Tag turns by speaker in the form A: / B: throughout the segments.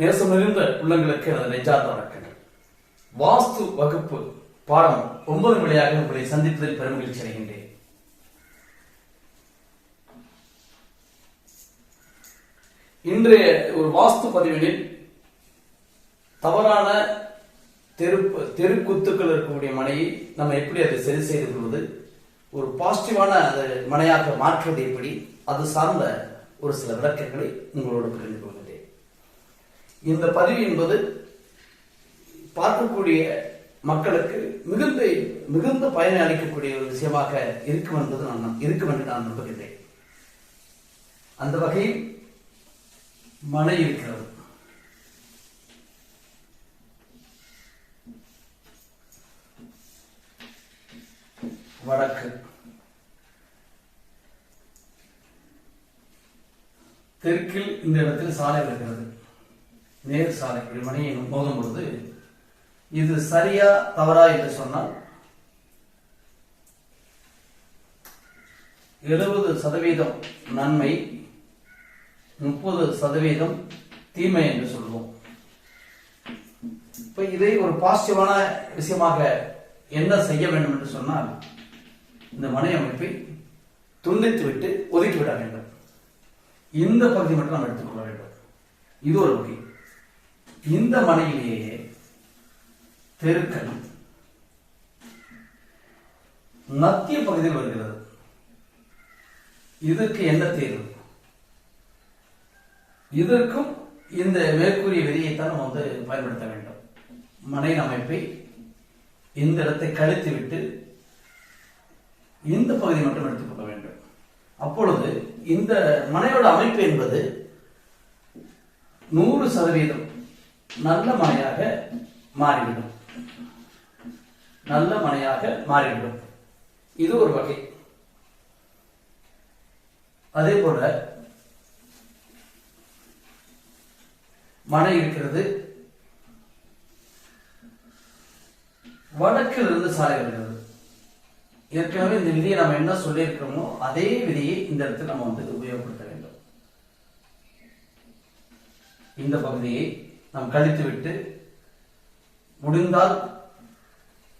A: நேசம் நிறைந்த உள்ளங்களுக்கு எனது நெஞ்சார்ந்த வணக்கங்கள். வாஸ்து வகுப்பு பாடம் ஒன்பது வழியாக உங்களை சந்திப்பதில் பெருமகிழ்ச்சி அடைகின்றேன். இன்றைய ஒரு வாஸ்து பதிவினில் தவறான தெரு தெருக்குத்துக்கள் இருக்கக்கூடிய மனையை நம்ம எப்படி அதை சரி செய்து கொள்வது? ஒரு பாசிட்டிவான அதை மனையாக மாற்றுவது எப்படி? அது சார்ந்த ஒரு சில விளக்கங்களை உங்களோடு பகிர்ந்து கொள்கின்றேன் இந்த பதிவு என்பது பார்க்கக்கூடிய மக்களுக்கு மிகுந்த மிகுந்த பயனை அளிக்கக்கூடிய ஒரு விஷயமாக இருக்கும் என்பது நான் இருக்கும் என்று நான் நம்புகின்றேன். அந்த வகையில் மனை இருக்கிறது. வடக்கு. தெற்கில் இந்த இடத்தில் சாலை இருக்கிறது. நேர் சாலை விடுமனை மணியை மோதும் பொழுது இது சரியா தவறா என்று சொன்னால் எழுபது சதவீதம் நன்மை முப்பது சதவீதம் தீமை என்று சொல்வோம் இப்ப இதை ஒரு பாசிட்டிவான விஷயமாக என்ன செய்ய வேண்டும் என்று சொன்னால் இந்த மனை அமைப்பை துண்டித்து விட்டு ஒதுக்கி விட வேண்டும். இந்த பகுதி மட்டும் நாம் எடுத்துக்கொள்ள வேண்டும். இது ஒரு வகை. இந்த மனையிலேயே தெருக்கள் மத்திய பகுதியில் வருகிறது. இதற்கு என்ன தேர்வு? இதற்கும் இந்த மேற்கூறிய விதியைத்தான் நம்ம வந்து பயன்படுத்த வேண்டும். மனையின் அமைப்பை இந்த இடத்தை கழித்து விட்டு இந்த பகுதி மட்டும் எடுத்துக்கொள்ள வேண்டும். அப்பொழுது இந்த மனையோட அமைப்பு என்பது நூறு சதவீதம் நல்ல மனையாக மாறிவிடும். நல்ல மனையாக மாறிவிடும். இது ஒரு வகை. அதே போல மனை இருக்கிறது. வடக்கில் இருந்து சாலை வருகிறது. ஏற்கனவே இந்த விதியை நம்ம என்ன சொல்லியிருக்கிறோமோ அதே விதியை இந்த இடத்துல நம்ம வந்து உபயோகப்படுத்த வேண்டும். இந்த பகுதியை நாம் கழித்துவிட்டு முடிந்தால்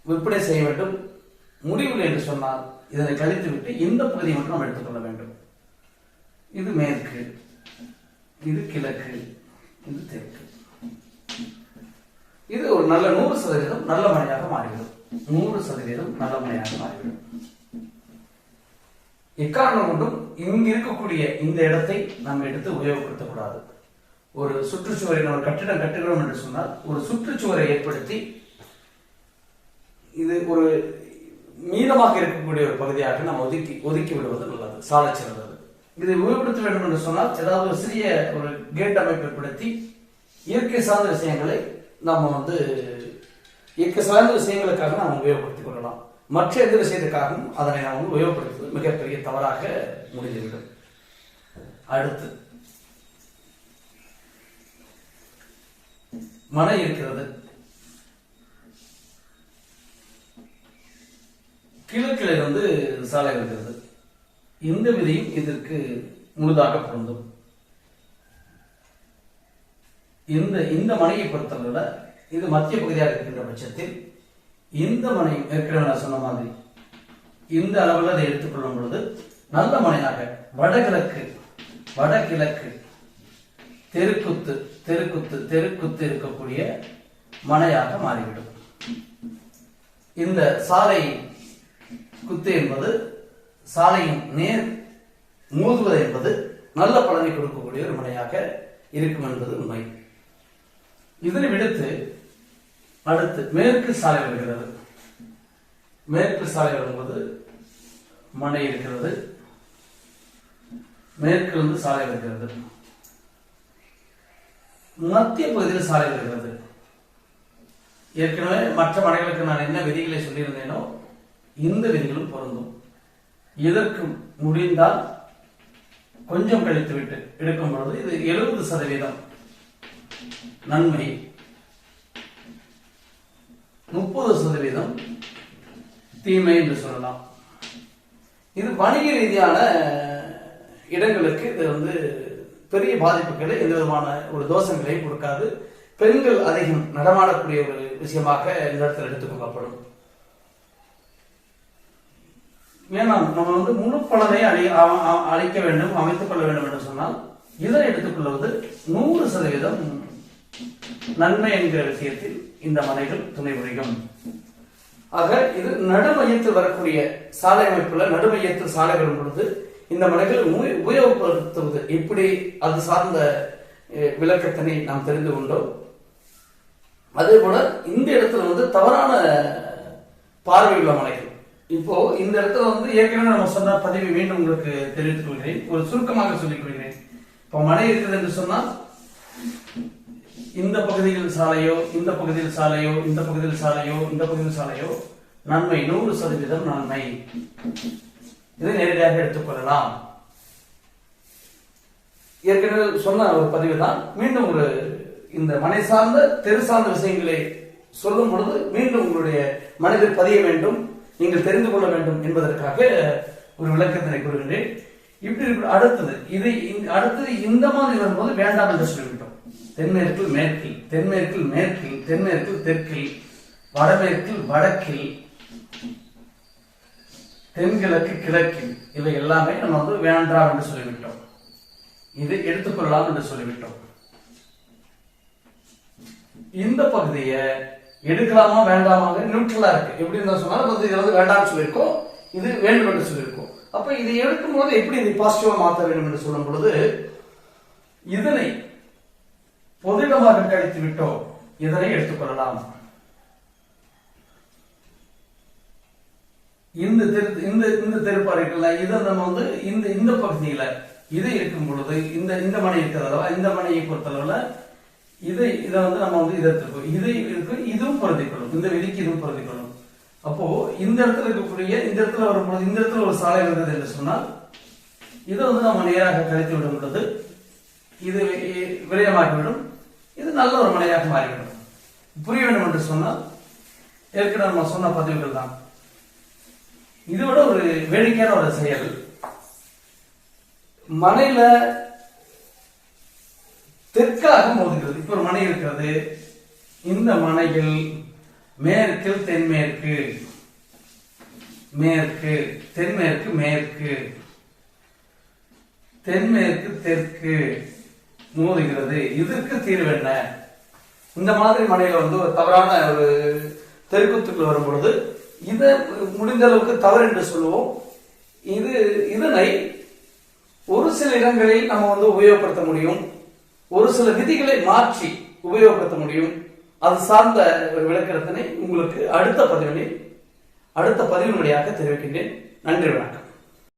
A: விற்பனை செய்ய வேண்டும். முடிவில் என்று சொன்னால் இதனை கழித்துவிட்டு இந்த பகுதியை மட்டும் நாம் எடுத்துக்கொள்ள வேண்டும். இது மேற்கு இது கிழக்கு இது தெற்கு. இது ஒரு நல்ல நூறு சதவீதம் நல்ல மழையாக மாறிவிடும் நூறு சதவீதம் நல்ல மழையாக மாறிவிடும் எக்காரணம் கொண்டும் இங்கு இருக்கக்கூடிய இந்த இடத்தை நாம் எடுத்து உபயோகப்படுத்தக்கூடாது. ஒரு சுற்றுச்சுவரை ஒரு கட்டிடம் கட்டுகிறோம் என்று சொன்னால் ஒரு சுற்றுச்சுவரை ஏற்படுத்தி இது ஒரு மீதமாக இருக்கக்கூடிய ஒரு பகுதியாக நாம் ஒதுக்கி ஒதுக்கி விடுவது நல்லது சாலை சிறந்தது. இதை உபயோகப்படுத்த வேண்டும் என்று சொன்னால் ஏதாவது ஒரு சிறிய ஒரு கேட் அமைப்பு ஏற்படுத்தி இயற்கை சார்ந்த விஷயங்களை நம்ம வந்து இயற்கை சார்ந்த விஷயங்களுக்காக நாம் உபயோகப்படுத்திக் கொள்ளலாம். மற்ற எந்த விஷயத்துக்காகவும் அதனை நாம் உபயோகப்படுத்துவது மிகப்பெரிய தவறாக முடிந்துவிடும். அடுத்து மனை இருக்கிறது. கிழக்கில் இருந்து சாலை இருக்கிறது. இந்த விதியும் இதற்கு முழுதாக பொருந்தும் இந்த இந்த மனையை பொறுத்தவரை இது மத்திய பகுதியாக இருக்கின்ற பட்சத்தில் இந்த மனை ஏற்கனவே நான் சொன்ன மாதிரி இந்த அளவில் அதை எடுத்துக்கொள்ளும் பொழுது நல்ல மனையாக வடகிழக்கு வடகிழக்கு தெருக்குத்து தெருக்குத்து தெருக்குத்து இருக்கக்கூடிய மனையாக மாறிவிடும். இந்த சாலை குத்து என்பது சாலையின் நேர் மோதுவது என்பது நல்ல பலனை கொடுக்கக்கூடிய ஒரு மனையாக இருக்கும் என்பது உண்மை. இதனை விடுத்து அடுத்து மேற்கு சாலை வருகிறது. மேற்கு சாலை வரும்போது மனை இருக்கிறது. மேற்கிலிருந்து சாலை வருகிறது. மத்திய பகுதியில் சாலை வருகிறது ஏற்கனவே மற்ற மனைகளுக்கு நான் என்ன விதிகளை சொல்லியிருந்தேனோ இந்த விதிகளும் பொருந்தும். இதற்கு முடிந்தால் கொஞ்சம் கழித்து விட்டு எடுக்கும் பொழுது இது எழுபது சதவீதம் நன்மை. முப்பது சதவீதம் தீமை என்று சொல்லலாம். இது வணிக ரீதியான இடங்களுக்கு இது வந்து பெரிய பாதிப்புகளை எந்த விதமான ஒரு தோஷங்களையும் கொடுக்காது. பெண்கள் அதிகம் நடமாடக்கூடிய ஒரு விஷயமாக இந்த இடத்துல எடுத்துக்கொள்ளப்படும் ஏன்னா நம்ம வந்து முழு பலனை அழி அழைக்க அழிக்க வேண்டும் அமைத்துக் கொள்ள வேண்டும் என்று சொன்னால் இதை எடுத்துக்கொள்வது நூறு சதவீதம் நன்மை என்கிற விஷயத்தில் இந்த மலைகள் துணை புரியும். ஆக இது நடுமையத்தில் வரக்கூடிய சாலை அமைப்புல நடுமையத்தில் சாலை வரும் பொழுது இந்த மனைகள் உபயோகப்படுத்துவது எப்படி? அது சார்ந்த விளக்கத்தினை நாம் தெரிந்து கொண்டோம். அதே போல இந்த இடத்துல வந்து தவறான பார்வை உள்ள மலைகள். இப்போ இந்த இடத்துல வந்து ஏற்கனவே நம்ம சொன்ன பதிவை மீண்டும் உங்களுக்கு தெரிவித்துக் கொள்கிறேன். ஒரு சுருக்கமாக சொல்லிக் கொள்கிறேன். இப்போ மலை இருக்குது என்று சொன்னால் இந்த பகுதியில் சாலையோ இந்த பகுதியில் சாலையோ இந்த பகுதியில் சாலையோ இந்த பகுதியில் சாலையோ நன்மை நூறு சதவீதம் நன்மை. இதை நேரடியாக எடுத்துக்கொள்ளலாம் ஏற்கனவே சொன்ன ஒரு பதிவு தான் மீண்டும் ஒரு இந்த மனை சார்ந்த தெரு சார்ந்த விஷயங்களை சொல்லும் பொழுது மீண்டும் உங்களுடைய மனதில் பதிய வேண்டும் நீங்கள் தெரிந்து கொள்ள வேண்டும் என்பதற்காக ஒரு விளக்கத்தினை கூறுகின்றேன். இப்படி அடுத்தது இதை அடுத்தது இந்த மாதிரி வரும்போது வேண்டாம் என்று சொல்லிவிட்டோம். தென்மேற்கில் மேற்கில் தென்மேற்கில் மேற்கில் தென்மேற்கில் தெற்கில் வடமேற்கில் வடக்கில் தென்கிழக்கு கிழக்கில் இவை எல்லாமே நம்ம வந்து வேண்டாம் என்று சொல்லிவிட்டோம். இது எடுத்துக்கொள்ளலாம் என்று சொல்லிவிட்டோம். இந்த பகுதியை எடுக்கலாமா வேண்டாமாங்க நியூட்ரலா இருக்கு. எப்படி இருந்தா சொன்னாலும் இது வந்து வேண்டாம்னு சொல்லியிருக்கோம். இது வேண்டும் என்று சொல்லியிருக்கோம். அப்ப இதை எடுக்கும் போது எப்படி இதை பாசிட்டிவா மாற்ற வேண்டும் என்று சொல்லும் பொழுது இதனை பொதுவிடமாக கழித்து விட்டோம். இதனை எடுத்துக்கொள்ளலாம். இந்த தெரு இந்த இந்த தெருப்பாடு இருக்குல்ல இதை நம்ம வந்து இந்த இந்த பகுதியில இது இருக்கும் பொழுது இந்த இந்த மனை இருக்கிறதா இந்த மனையை பொறுத்தளவுல இதை இதை வந்து நம்ம வந்து இதை எடுத்துக்கோ இதை இருக்கு இதுவும் பொருந்திக்கொள்ளும் இந்த விதிக்கு இதுவும் பொருந்திக்கொள்ளும் அப்போ இந்த இடத்துல இருக்கக்கூடிய இந்த இடத்துல வரும்பொழுது இந்த இடத்துல ஒரு சாலை இருந்தது என்று சொன்னால் இதை வந்து நம்ம நேராக கழித்து விடும் பொழுது இது விரயமாகிவிடும். இது நல்ல ஒரு மனையாக மாறிவிடும். புரிய வேண்டும் என்று சொன்னால் ஏற்கனவே நம்ம சொன்ன பதிவுகள் தான் இதோட ஒரு வேடிக்கையான ஒரு செயல். மலையில தெற்காக மோதுகிறது. இப்ப ஒரு மனை இருக்கிறது. இந்த மனையில் மேற்கில் தென்மேற்கு. மேற்கு தென்மேற்கு மேற்கு. தென்மேற்கு தெற்கு மோதுகிறது. இதற்கு தீர்வு என்ன? இந்த மாதிரி மனையில வந்து ஒரு தவறான ஒரு தெருக்குத்துக்குள் வரும் பொழுது இதை முடிந்த அளவுக்கு தவறு என்று சொல்லுவோம். இது இதனை ஒரு சில இடங்களில் நம்ம வந்து உபயோகப்படுத்த முடியும். ஒரு சில விதிகளை மாற்றி உபயோகப்படுத்த முடியும். அது சார்ந்த ஒரு விளக்கத்தினை உங்களுக்கு அடுத்த பதிவினை அடுத்த பதிவின் வழியாக தெரிவிக்கின்றேன். நன்றி வணக்கம்.